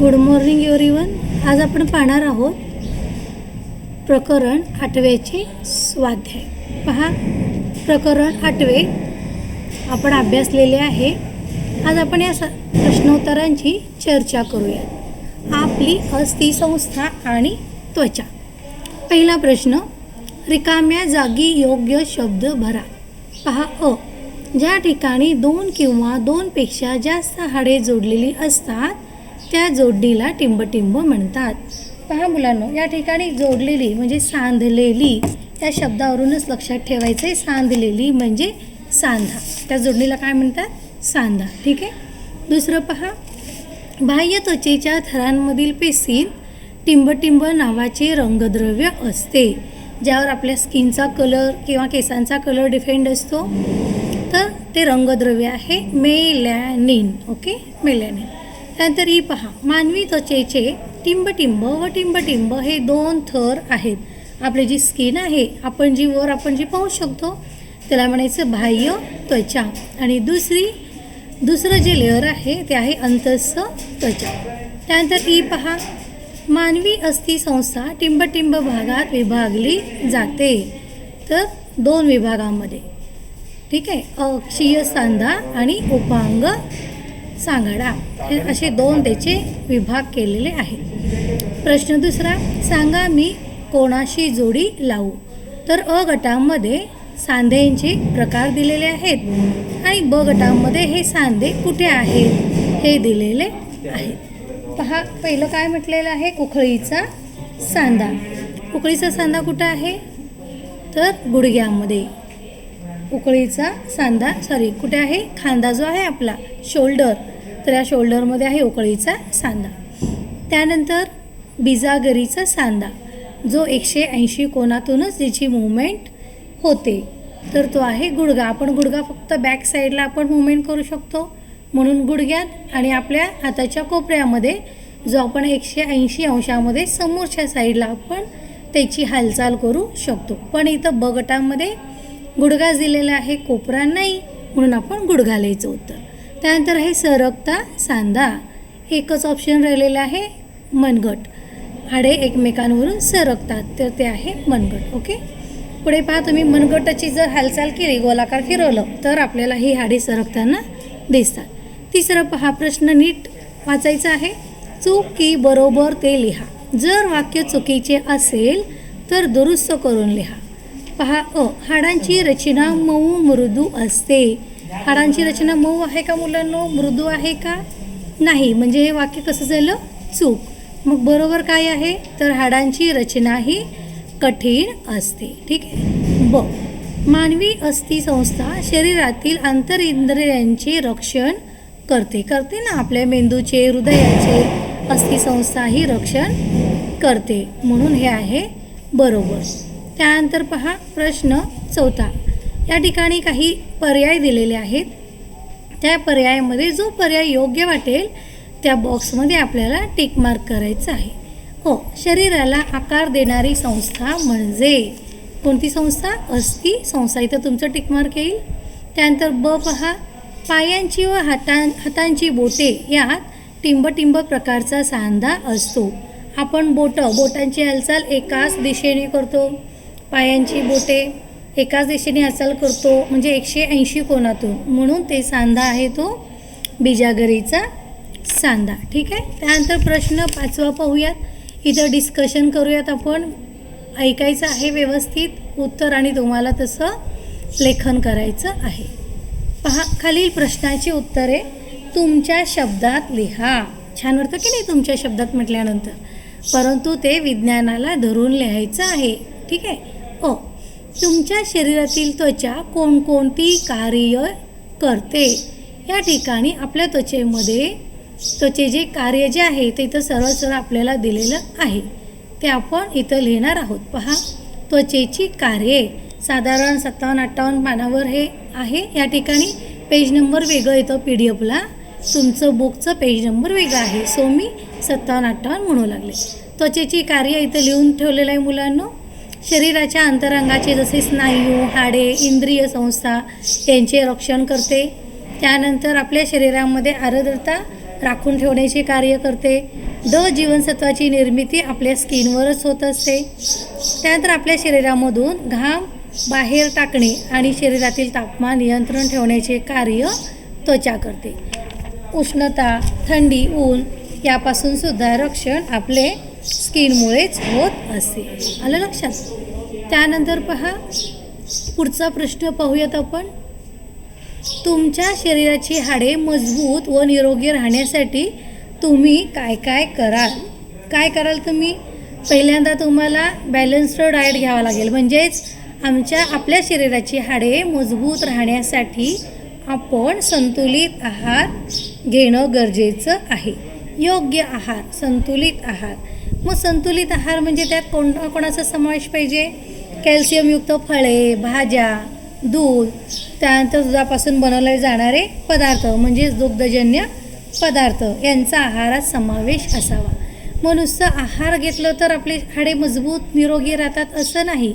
Good morning everyone आज आपण पाहणार आहोत प्रकरण आठव्याचे स्वाध्याय. पहा प्रकरण आठवे. आपण अभ्यासलेले आहे. आज आपण या स प्रश्नोत्तरांची चर्चा करूया. आपली अस्थिसंस्था आणि त्वचा. पहिला प्रश्न रिकाम्या जागी योग्य शब्द भरा. पहा अ ज्या ठिकाणी दोन किंवा दोनपेक्षा जास्त हाडे जोडलेली असतात त्या जोडणीला टिंबटिंब म्हणतात. पहा मुलांनो या ठिकाणी जोडलेली म्हणजे सांधलेली या शब्दावरूनच लक्षात ठेवायचं आहे सांधलेली म्हणजे सांधा. त्या जोडणीला काय म्हणतात? सांधा. ठीक आहे? दुसरं पहा. बाह्य त्वचेच्या थरांमधील पेशीत टिंबटिंब नावाचे रंगद्रव्य असते ज्यावर आपल्या स्किनचा कलर किंवा केसांचा कलर डिफेंड असतो. तर ते रंगद्रव्य आहे मेलॅनिन. ओके? मेलॅनिन. त्यानंतर ही पहा मानवी त्वचेचे टिंबटिंब व टिंबटिंब हे दोन थर आहेत. आपली जी स्किन आहे आपण जी वर आपण जी पाहू शकतो त्याला म्हणायचं बाह्य त्वचा. आणि दुसरी दुसरं जे लेअर आहे ते आहे अंतस्थ त्वचा. त्यानंतर ई पहा मानवी अस्थिसंस्था टिंबटिंब भागात विभागली जाते. तर दोन विभागामध्ये. ठीक आहे? अक्षीय सांधा आणि उपांग सांगाडा हे असे दोन त्याचे विभाग केलेले आहेत. प्रश्न दुसरा सांगा मी कोणाशी जोडी लावू? तर अ गटामध्ये सांध्यांचे प्रकार दिलेले आहेत आणि ब गटामध्ये हे सांधे कुठे आहेत हे दिलेले आहेत. पहा पहिलं काय म्हटलेलं आहे? उखळीचा सांधा. उखळीचा सांधा कुठं आहे? तर गुडघ्यामध्ये. उकळीचा सांधा सॉरी कुठे आहे? खांदा जो आहे आपला शोल्डर तर या शोल्डरमध्ये आहे उकळीचा सांधा त्यानंतर बिजागरीचा सांधा जो एकशे ऐंशी कोणातूनच त्याची मुवमेंट होते. तर तो आहे गुडघा. आपण गुडघा फक्त बॅक साईडला आपण मुवमेंट करू शकतो. म्हणून गुडघ्यात आणि आपल्या हाताच्या कोपऱ्यामध्ये जो आपण एकशे ऐंशी अंशामध्ये समोरच्या साईडला आपण त्याची हालचाल करू शकतो. पण इथं बगटामध्ये गुडघास गुडघा दिलेला आहे कोपरा नाही म्हणून आपण गुडघा लिहायचं उत्तर. त्यानंतर आहे सरकता सांधा. एकच ऑप्शन राहिलेलं आहे मनगट. हाडे एकमेकांवरून सरकतात तर ते आहे मनगट ओके पुढे पहा तुम्ही मनगटाची जर हालचाल केली गोलाकार फिरवलं तर आपल्याला ही हाडे सरकताना दिसतात. तिसरा पहा प्रश्न नीट वाचायचा आहे. चूक की बरोबर ते लिहा. जर वाक्य चुकीचे असेल तर दुरुस्त करून लिहा. पहा अ हाडांची रचना मऊ मृदू असते. हाडांची रचना मऊ आहे का मुलांनो? मृदू आहे का? नाही. म्हणजे हे वाक्य कसं झालं? चूक. मग बरोबर काय आहे? तर हाडांची रचना ही कठीण असते. ठीक आहे? ब. मानवी अस्थिसंस्था शरीरातील आंतरिंद्रियांचे रक्षण करते. करते ना आपल्या मेंदूचे हृदयाचे अस्थिसंस्था ही रक्षण करते. म्हणून हे आहे बरोबर. त्यानंतर पहा प्रश्न चौथा. या ठिकाणी काही पर्याय दिलेले आहेत. त्या पर्यायामध्ये जो पर्याय योग्य वाटेल त्या बॉक्समध्ये आपल्याला टिक मार्क करायचं आहे. हो शरीराला आकार देणारी संस्था म्हणजे? कोणती संस्था? अस्थिी संस्था. इथं तुमचं टिक मार्क येईल. त्यानंतर ब पहा पायांची व हातां हातांची बोटे यात टिंबटिंब प्रकारचा सांधा असतो. आपण बोटं बोटांची हालचाल एकाच दिशेने करतो. पायांची बोटे एकाच दिशेने हालचाल करतो म्हणजे एकशे ऐंशी कोणातून म्हणून ते सांधा आहे तो बिजागरीचा सांधा. ठीक आहे? त्यानंतर प्रश्न पाचवा पाहूयात. इथं डिस्कशन करूयात आपण. ऐकायचं आहे व्यवस्थित उत्तर आणि तुम्हाला तसं लेखन करायचं आहे. पहा खालील प्रश्नाची उत्तरे तुमच्या शब्दात लिहा. छान वाटतं की नाही तुमच्या शब्दात म्हटल्यानंतर? परंतु ते विज्ञानाला धरून लिहायचं आहे. ठीक आहे? तुमच्या शरीरातील त्वचा कोणकोणती कार्य करते? या ठिकाणी आपल्या त्वचेमध्ये त्वचे जे कार्य जे आहे ते इथं सरळ सरळ आपल्याला दिलेलं आहे. ते आपण इथं लिहिणार आहोत. पहा त्वचेची कार्ये साधारण सत्तावन्न अठ्ठावन्न पानावर हे आहे. या ठिकाणी पेज नंबर वेगळं येतं पी डी एफला. तुमचं बुकचं पेज नंबर वेगळं आहे. सो मी सत्तावन्न अठ्ठावन्न म्हणू लागले. त्वचेची कार्य इथं लिहून ठेवलेलं आहे मुलांनो. शरीराच्या अंतरंगाचे जसे स्नायू हाडे इंद्रिय संस्था यांचे रक्षण करते. त्यानंतर आपल्या शरीरामध्ये आर्द्रता राखून ठेवण्याचे कार्य करते. द जीवनसत्वाची निर्मिती आपल्या स्किनवरच होत असते. त्यानंतर आपल्या शरीरामधून घाम बाहेर टाकणे आणि शरीरातील तापमान नियंत्रण ठेवण्याचे कार्य त्वचा करते. उष्णता थंडी ऊन यापासून सुद्धा रक्षण आपले स्किनमुळेच होत असते आलं लक्षात? त्यानंतर पहा पुढचा प्रश्न पाहूयात आपण. तुमच्या शरीराची हाडे मजबूत व निरोगी राहण्यासाठी तुम्ही काय काय कराल? काय कराल तुम्ही? पहिल्यांदा तुम्हाला बॅलन्स्ड डाएट घ्यावा लागेल. म्हणजेच आमच्या आपल्या शरीराची हाडे मजबूत राहण्यासाठी आपण संतुलित आहार घेणं गरजेचं आहे. योग्य आहार संतुलित आहार. मग संतुलित आहार म्हणजे त्यात कोण कोणाचा समावेश पाहिजे? कॅल्शियमयुक्त फळे भाज्या दूध त्यानंतर दुधापासून बनवले जाणारे पदार्थ म्हणजेच दुग्धजन्य पदार्थ. यांचा आहारात समावेश असावा. मग नुसतं आहार घेतलं तर आपले हाडे मजबूत निरोगी राहतात असं नाही.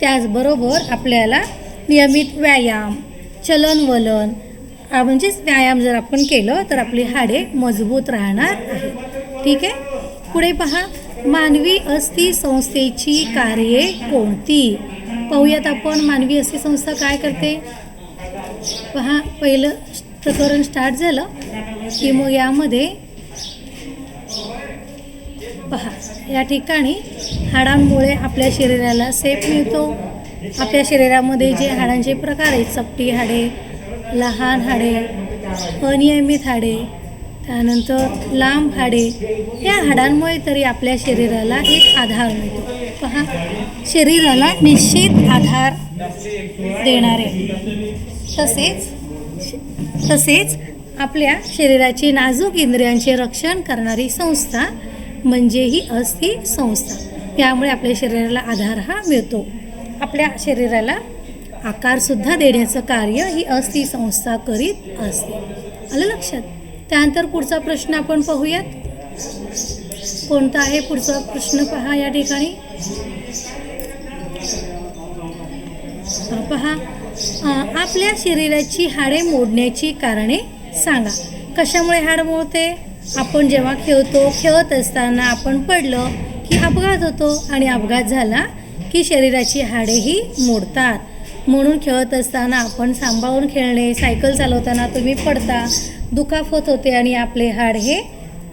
त्याचबरोबर आपल्याला नियमित व्यायाम चलनवलन म्हणजेच व्यायाम जर आपण केलं तर आपली हाडे मजबूत राहणार आहे ठीक आहे? पुढे पहा. मानवी अस्थि संस्थेची कार्ये कोणती? पाहूयात आपण मानवी अस्थि संस्था काय करते? पहा पहिलं प्रकरण स्टार्ट झालं की मग यामध्ये पहा या ठिकाणी हाडांमुळे आपल्या शरीराला सेफ मिळतो. आपल्या शरीरामध्ये जे हाडांचे प्रकार आहेत चपटी हाडे लहान हाडे अनियमित हाडे त्यानंतर लांब हाडे. या हाडांमुळे तरी आपल्या शरीराला एक आधार मिळतो. पहा शरीराला निश्चित आधार देणारे. तसेच तसेच आपल्या शरीराची नाजूक इंद्रियांचे रक्षण करणारी संस्था म्हणजे ही अस्थि संस्था. यामुळे आपल्या शरीराला आधार हा मिळतो. आपल्या शरीराला आकारसुद्धा देण्याचं कार्य ही अस्थि संस्था करीत असते. आलं लक्षात? त्यानंतर पुढचा प्रश्न आपण पाहूयात. कोणता आहे पुढचा प्रश्न? पहा या ठिकाणी. पहा. आपल्या शरीराची हाडे मोडण्याची कारणे सांगा. कशामुळे हाड मोडते? आपण जेव्हा खेळतो खेळत असताना आपण पडलं की अपघात होतो आणि अपघात झाला की शरीराची हाडेही मोडतात. म्हणून खेळत असताना आपण सांभाळून खेळणे सायकल चालवताना तुम्ही पडता दुखापत होते आणि आपले हाड हे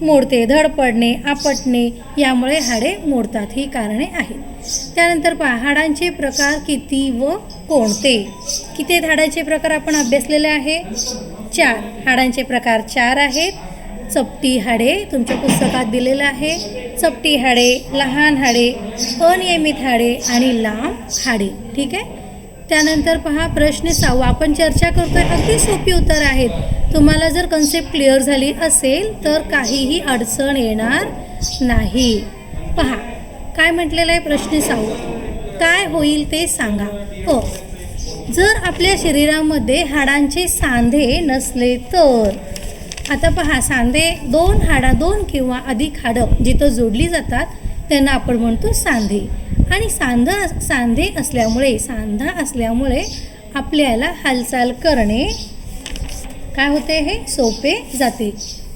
मोडते धड पडणे आपटणे यामुळे हाडे मोडतात ही कारणे आहेत. त्यानंतर पहा हाडांचे प्रकार किती व कोणते? किती हाडांचे प्रकार आपण अभ्यासलेले आहे? चार. हाडांचे प्रकार चार आहेत. चपटी हाडे तुमच्या पुस्तकात दिलेलं आहे. चपटी हाडे लहान हाडे अनियमित हाडे आणि लांब हाडे. ठीक आहे? त्यानंतर पहा प्रश्न सहावा. आपण चर्चा करतोय अगदी सोपी उत्तर आहेत. तुम्हाला जर कन्सेप्ट क्लिअर झाली असेल तर काहीही अडचण येणार नाही. पहा काय म्हटलेलं आहे प्रश्न सहावा? काय होईल ते सांगा. हो. जर आपल्या शरीरामध्ये हाडांचे सांधे नसले तर? आता पहा सांधे दोन हाडा दोन किंवा अधिक हाडं जिथं जोडली जातात त्यांना आपण म्हणतो सांधे. आणि सांध सांधे असल्यामुळे सांधा असल्यामुळे आपल्याला हालचाल करणे काय होते हे? सोपे जाते.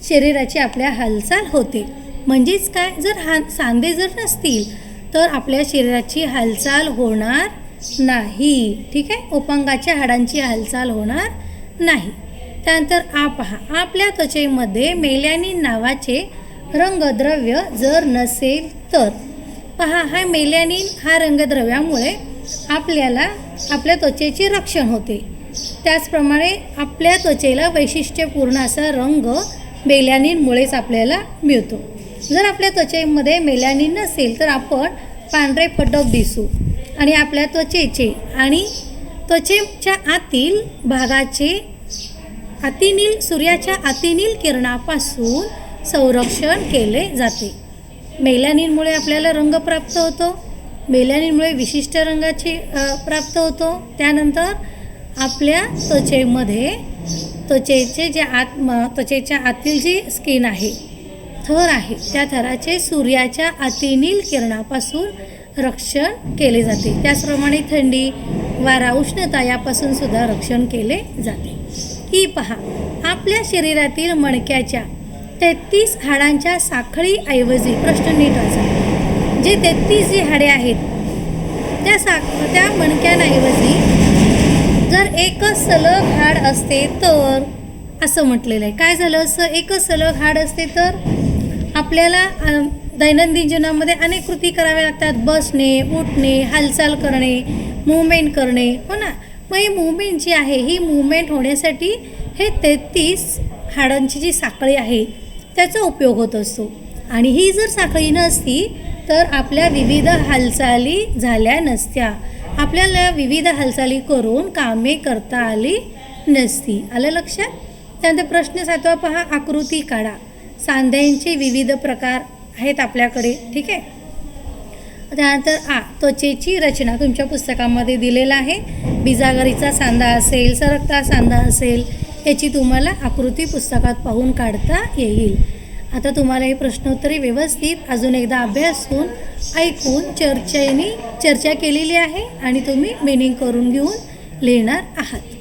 शरीराची आपल्या हालचाल होते. म्हणजेच काय? जर हा सांधे जर नसतील तर आपल्या शरीराची हालचाल होणार नाही. ठीक आहे? उपांगाच्या हाडांची हालचाल होणार नाही. त्यानंतर आ पहा. आपल्या त्वचेमध्ये मेल्यानी नावाचे रंगद्रव्य जर नसेल तर पहा हा मेलॅनिन हा रंगद्रव्यामुळे आपल्याला आपल्या त्वचेचे रक्षण होते. त्याचप्रमाणे आपल्या त्वचेला वैशिष्ट्यपूर्ण असा रंग मेलॅनिनमुळेच आपल्याला मिळतो. जर आपल्या त्वचेमध्ये मेलॅनिन नसेल तर आपण पांढरे फटक दिसू आणि आपल्या त्वचेचे आणि त्वचेच्या आतील भागाचे अतिनील सूर्याच्या अतिनील किरणापासून संरक्षण केले जाते. मेलॅनिनमुळे आपल्याला रंग प्राप्त होतो. मेलॅनिनमुळे विशिष्ट रंगाची प्राप्त होतो. त्यानंतर आपल्या त्वचेमध्ये त्वचेचे जे आत त्वचेच्या आतील जी स्किन आहे थर आहे त्या थराचे सूर्याच्या अतिनील किरणापासून रक्षण केले जाते. त्याचप्रमाणे थंडी वारा उष्णता यापासून सुद्धा रक्षण केले जाते. ही पहा आपल्या शरीरातील मणक्याच्या तेहतीस हाडांच्या साखळीऐवजी प्रश्न नीट वाचा. जे तेहतीस जी हाडे आहेत त्या साख त्या मणक्यांऐवजी जर एकच सलग हाड असते तर असं म्हटलेलं आहे. काय झालं? असं एकच सलग हाड असते तर आपल्याला दैनंदिन जीवनामध्ये अनेक कृती कराव्या लागतात. बसणे उठणे हालचाल करणे मुवमेंट करणे. हो ना? मग ही मुवमेंट जी आहे ही मुवमेंट होण्यासाठी हे तेहतीस हाडांची जी साखळी आहे त्याचा उपयोग होत असतो. आणि ही जर साखळी नसती तर आपल्या विविध हालचाली झाल्या नसत्या. आपल्याला विविध हालचाली करून कामे करता आली नसती. आलं लक्षात? त्यानंतर प्रश्न सातवा पहा आकृती काढा. सांध्यांचे विविध प्रकार आहेत आपल्याकडे ठीक आहे? त्यानंतर आ त्वचेची रचना. तुमच्या पुस्तकामध्ये दिलेला आहे. बिजागरीचा सांधा असेल सरकता सांधा असेल याची तुम्हाला आकृती पुस्तकात पाहून काढता येईल. आता तुम्हाला हे प्रश्नोत्तरे व्यवस्थित अजून एकदा अभ्यासून ऐकून चर्चेने चर्चा केलेली आहे आणि तुम्ही मिनिंग करून घेऊन लिहिणार आहात.